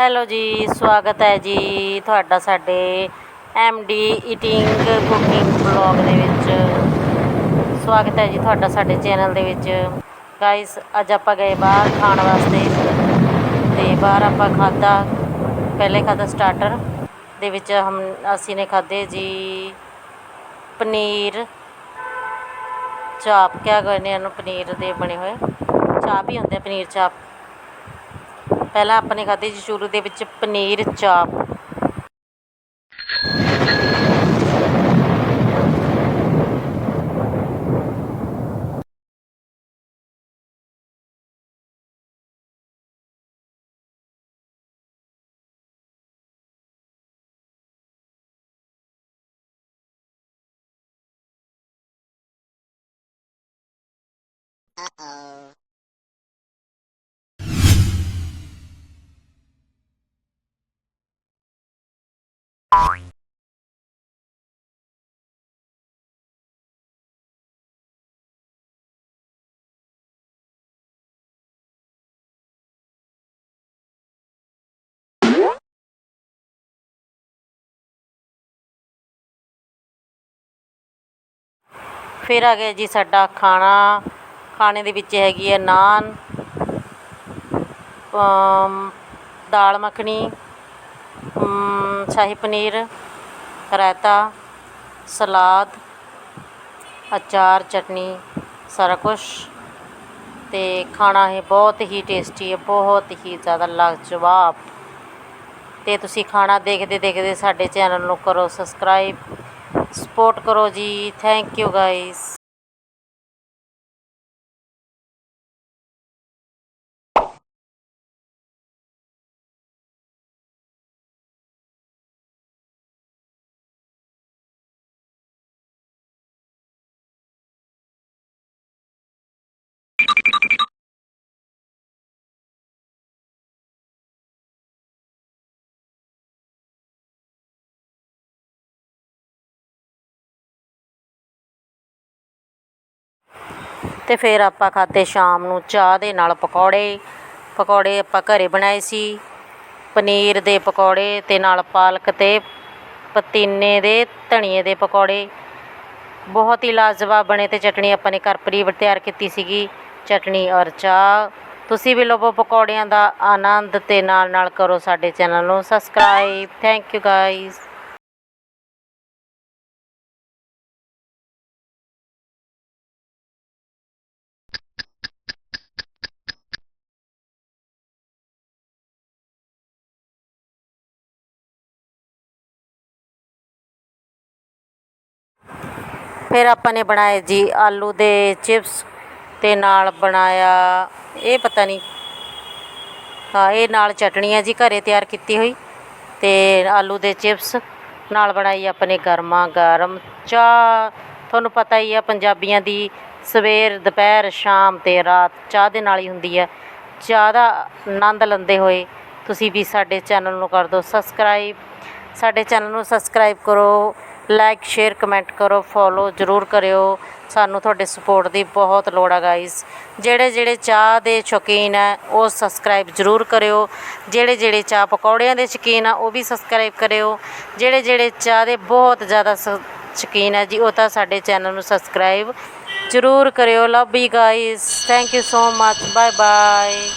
Hello ਜੀ, ਸਵਾਗਤ ਹੈ ਜੀ ਤੁਹਾਡਾ ਸਾਡੇ M D eating cooking blog ਦੇ ਵਿੱਚ। ਸਵਾਗਤ ਹੈ ਜੀ ਤੁਹਾਡਾ ਸਾਡੇ ਚੈਨਲ ਦੇ ਵਿੱਚ। ਗਾਇਸ ਅੱਜ ਆਪਾਂ ਗਏ ਬਾਹਰ ਖਾਣ ਵਾਸਤੇ ਤੇ ਬਾਹਰ ਆਪਾਂ ਖਾਦਾ ਪਹਿਲੇ ਖਾਦਾ ਸਟਾਰਟਰ ਦੇ ਵਿੱਚ ਹਮ, ਅਸੀਂ ਨੇ ਖਾਦੇ ਜੀ ਪਨੀਰ। ਚਾਪ, ਕਿਆ ਕਹਿੰਦੇ ਇਹਨੂੰ ਪਨੀਰ ਦੇ ਬਣੇ ਹੋਏ। ਚਾਪ ਹੀ ਹੁੰਦੇ ਆ, ਪਨੀਰ ਚਾਪ। ਪਹਿਲਾਂ ਆਪਾਂ ਨੇ ਖਾਧੀ ਜੀ ਸ਼ੁਰੂ ਦੇ ਵਿੱਚ ਪਨੀਰ ਚਾਪ। ਫਿਰ ਆ ਗਿਆ ਜੀ ਸਾਡਾ ਖਾਣਾ। ਖਾਣੇ ਦੇ ਵਿੱਚ ਹੈਗੀ ਹੈ ਨਾਨ ਦਾਲ ਮੱਖਣੀ ਸ਼ਾਹੀ ਪਨੀਰ, ਰਾਇਤਾ, ਸਲਾਦ, ਅਚਾਰ, ਚਟਨੀ, ਸਾਰਾ ਕੁਛ। ਅਤੇ ਖਾਣਾ ਇਹ ਬਹੁਤ ਹੀ ਟੇਸਟੀ ਹੈ, ਬਹੁਤ ਹੀ ਜ਼ਿਆਦਾ ਲਾਜਵਾਬ। ਅਤੇ ਤੁਸੀਂ ਖਾਣਾ ਦੇਖਦੇ ਦੇਖਦੇ ਸਾਡੇ ਚੈਨਲ ਨੂੰ ਕਰੋ ਸਬਸਕ੍ਰਾਈਬ ਸਪੋਰਟ ਕਰੋ ਜੀ। ਥੈਂਕ ਯੂ ਗਾਇਸ ਅਤੇ ਫਿਰ ਆਪਾਂ ਖਾਧੇ ਸ਼ਾਮ ਨੂੰ ਚਾਹ ਦੇ ਨਾਲ ਪਕੌੜੇ। ਪਕੌੜੇ ਆਪਾਂ ਘਰ ਬਣਾਏ ਸੀ। ਪਨੀਰ ਦੇ ਪਕੌੜੇ ਅਤੇ ਨਾਲ ਪਾਲਕ ਅਤੇ ਪਤੀਨੇ ਦੇ, ਧਨੀਏ ਦੇ ਪਕੌੜੇ। ਬਹੁਤ ਹੀ ਲਾਜਵਾਬ ਬਣੇ ਅਤੇ ਚਟਣੀ ਆਪਾਂ ਨੇ ਘਰ ਪਰੀ ਤਿਆਰ ਕੀਤੀ ਸੀਗੀ। ਚਟਣੀ ਔਰ ਚਾਹ। ਤੁਸੀਂ ਵੀ ਲਵੋ ਪਕੌੜਿਆਂ ਦਾ ਆਨੰਦ ਅਤੇ ਨਾਲ ਨਾਲ ਕਰੋ ਸਾਡੇ ਚੈਨਲ ਨੂੰ ਸਬਸਕ੍ਰਾਈਬ। ਥੈਂਕ ਯੂ ਗਾਇਸ ਫਿਰ ਆਪਾਂ ਨੇ ਬਣਾਏ ਜੀ ਆਲੂ ਦੇ ਚਿਪਸ ਅਤੇ ਨਾਲ ਬਣਾਇਆ, ਇਹ ਪਤਾ ਨਹੀਂ। ਹਾਂ, ਇਹ ਨਾਲ ਚਟਣੀ ਹੈ ਜੀ ਘਰੇ ਤਿਆਰ ਕੀਤੀ ਹੋਈ ਅਤੇ ਆਲੂ ਦੇ ਚਿਪਸ ਨਾਲ ਬਣਾਈ ਆਪਣੇ ਗਰਮਾ ਗਰਮ ਚਾਹ। ਤੁਹਾਨੂੰ ਪਤਾ ਹੀ ਆ ਪੰਜਾਬੀਆਂ ਦੀ ਸਵੇਰ, ਦੁਪਹਿਰ, ਸ਼ਾਮ ਅਤੇ ਰਾਤ ਚਾਹ ਦੇ ਨਾਲ ਹੀ ਹੁੰਦੀ ਹੈ ਚਾਹ ਦਾ ਆਨੰਦ ਲੈਂਦੇ ਹੋਏ ਤੁਸੀਂ ਵੀ ਸਾਡੇ ਚੈਨਲ ਨੂੰ ਕਰ ਦਿਓ ਸਬਸਕ੍ਰਾਈਬ। ਸਾਡੇ ਚੈਨਲ ਨੂੰ ਸਬਸਕ੍ਰਾਈਬ ਕਰੋ। ਲਾਈਕ ਸ਼ੇਅਰ ਕਮੈਂਟ ਕਰੋ ਫੋਲੋ ਜ਼ਰੂਰ ਕਰਿਓ। ਸਾਨੂੰ ਤੁਹਾਡੇ ਸਪੋਰਟ ਦੀ ਬਹੁਤ ਲੋੜ ਆ ਗਾਈਸ ਜਿਹੜੇ ਜਿਹੜੇ ਚਾਹ ਦੇ ਸ਼ੌਕੀਨ ਹੈ ਉਹ ਸਬਸਕ੍ਰਾਈਬ ਜ਼ਰੂਰ ਕਰਿਓ। ਜਿਹੜੇ ਜਿਹੜੇ ਚਾਹ ਪਕੌੜਿਆਂ ਦੇ ਸ਼ੌਕੀਨ ਆ, ਉਹ ਵੀ ਸਬਸਕ੍ਰਾਈਬ ਕਰਿਓ। ਜਿਹੜੇ ਜਿਹੜੇ ਚਾਹ ਦੇ ਬਹੁਤ ਜ਼ਿਆਦਾ ਸ- ਸ਼ੌਕੀਨ ਹੈ ਜੀ, ਉਹ ਤਾਂ ਸਾਡੇ ਚੈਨਲ ਨੂੰ ਸਬਸਕ੍ਰਾਈਬ ਜ਼ਰੂਰ ਕਰਿਓ। Love you guys thank you so much bye bye